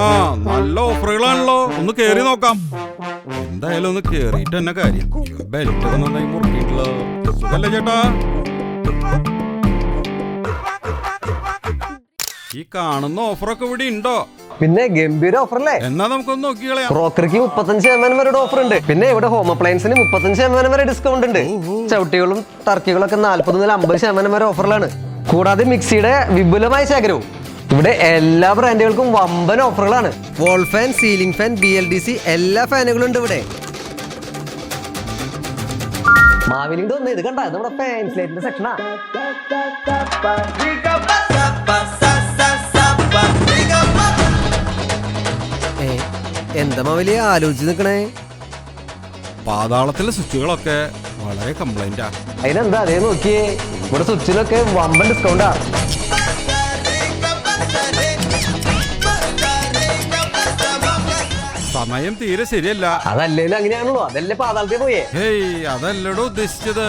ആ നല്ല ഓഫറുകളാണല്ലോ. ഒന്ന് കേറി നോക്കാം. എന്തായാലും ഒന്ന് കേറിയിട്ട് തന്നെ കാര്യം. ബെൽറ്റ് ഒക്കെ നന്നായി മുറുക്കിയിട്ടുള്ളത് സുഖല്ലേ ചേട്ടാ? ഈ കാണുന്ന ഓഫറൊക്കെ ഇവിടെ ഉണ്ടോ? പിന്നെ ഗംഭീര ഓഫർ അല്ലേ എന്നാ നമുക്കൊന്ന് നോക്കിക്കളയാം. ബ്രോക്കർക്ക് മുപ്പത്തഞ്ച് ശതമാനം വരെ ഓഫർ ഉണ്ട്. പിന്നെ ഇവിടെ ഹോം അപ്ലയൻസിന് മുപ്പത്തഞ്ച് ശതമാനം വരെ ഡിസ്കൗണ്ട് ഉണ്ട്. ചവിട്ടികളും ടർക്കികളൊക്കെ നാല്പത് മുതൽ അമ്പത് ശതമാനം വരെ ഓഫറിലാണ് കൂടാതെ മിക്സിയുടെ വിപുലമായ ശേഖരവും. ഇവിടെ എല്ലാ ബ്രാൻഡുകൾക്കും വമ്പൻ ഓഫറുകളാണ് wall fan ceiling fan B L D C എല്ലാ ഫാനുകളും ഉണ്ട് ഇവിടെ. മാവിലിന്റെ ഒന്ന് ഇത് കണ്ട? നമ്മുടെ ഫാൻ സ്ലേറ്റിന്റെ സെക്ഷനാ എന്താ മാവിലി ആലോചിച്ച് നിക്കണേ? പാതാളത്തിലെ സ്വിച്ചുകളൊക്കെ വളരെ കംപ്ലൈന്റാ അതിനെന്താ അതേ നോക്കിയേ. ഇവിടെ സ്വിച്ചിലൊക്കെ വമ്പൻ ഡിസ്കൗണ്ടാ സമയം തീരെ ശരിയല്ല. അതല്ലേലും അങ്ങനെയാണല്ലോ. അതല്ലേ പാതാളത്തിൽ പോയേ. ഹേയ് അതല്ലടോ ഉദ്ദേശിച്ചത്.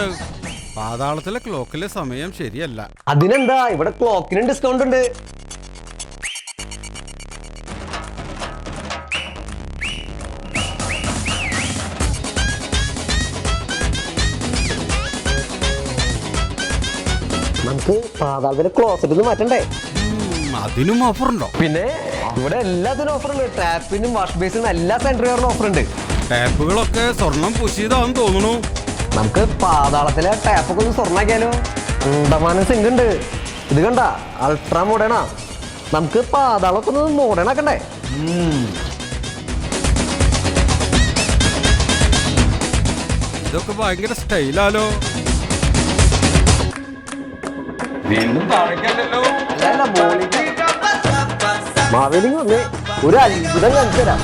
പാതാളത്തിലെ ക്ലോക്കിലെ സമയം ശരിയല്ല. അതിനെന്താ? ഇവിടെ ക്ലോക്കിനും ഡിസ്കൗണ്ട് ഉണ്ട്. നമുക്ക് പാതാളത്തിലെ ക്ലോസറ്റ് മാറ്റണ്ടേ? അതിനും ഓഫർ ഉണ്ടോ? പിന്നെ ഇവിടെ എല്ലാത്തിനും ഓഫർ ഉണ്ട്. ടാപ്പിനും വാഷ് ബേസിനും എല്ലാ സെൻട്രിയറിനും ഓഫർ ഉണ്ട്. ടാപ്പുകളൊക്കെ സ്വർണം പൂശിയതാന്ന് തോന്നുന്നു. നമുക്ക് പാതാളത്തിലെ ടാപ്പൊക്കെ ഒന്ന് സ്വർണാക്കിയാലോ? ഉണ്ടമാനം സിങ്ക് ഉണ്ട്. ഇത് കണ്ട അൾട്രാ മോഡേണാ നമുക്ക് പാതാളൊക്കെ ഒന്ന് മോഡേൺ ആക്കണ്ടേ? ഇതൊക്കെ ഭയങ്കര സ്റ്റൈലാലോ. വീണ്ടും താഴേക്കല്ലോ അല്ല മോളിക്ക് മാവേലിക്ക് വന്ന് ഒരു അത്ഭുതം കാണിച്ചു തരാം.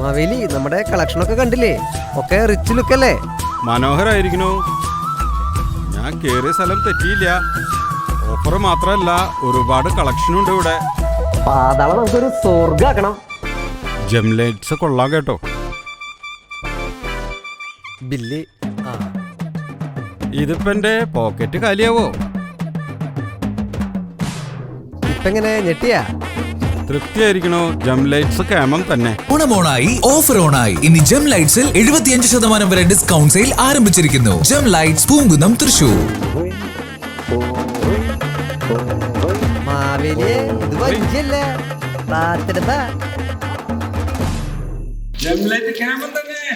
മാവേലി നമ്മുടെ കളക്ഷൻ ഒക്കെ കണ്ടില്ലേ? ഒക്കെ റിച്ച് ലുക്ക് അല്ലേ? മനോഹരായിരിക്കണു. ഞാൻ കേറിയ സ്ഥലം തെറ്റിയില്ല. ഓഫർ മാത്രമല്ല ഒരുപാട് കളക്ഷനും ഉണ്ട് ഇവിടെ. പാതാളം നമുക്കൊരു സ്വർഗാക്കണം ജെം ലൈറ്റ്സ് കൊള്ളാം കേട്ടോ. ബില്ലി ആ. ഇതിപ്പോ എന്റെ പോക്കറ്റ് കാലിയാവോ? ഇപ്പെങ്ങനെ ഞെട്ടിയാ? തൃപ്തിയായിരിക്കണോ? ജം ലൈറ്റ്സ് കേമം തന്നെ. ഓണമോണായി ഓഫർ ഓണായി. ഇനി ജം ലൈറ്റ്സിൽ എഴുപത്തിയഞ്ച് ശതമാനം വരെ ഡിസ്കൗണ്ട് സെയിൽ ആരംഭിച്ചിരിക്കുന്നു. Jam Lights Poonkunnam Thrissur. Maveli ഇത് വഞ്ചല്ലേ ജം ലൈറ്റ് കേമം തന്നെ.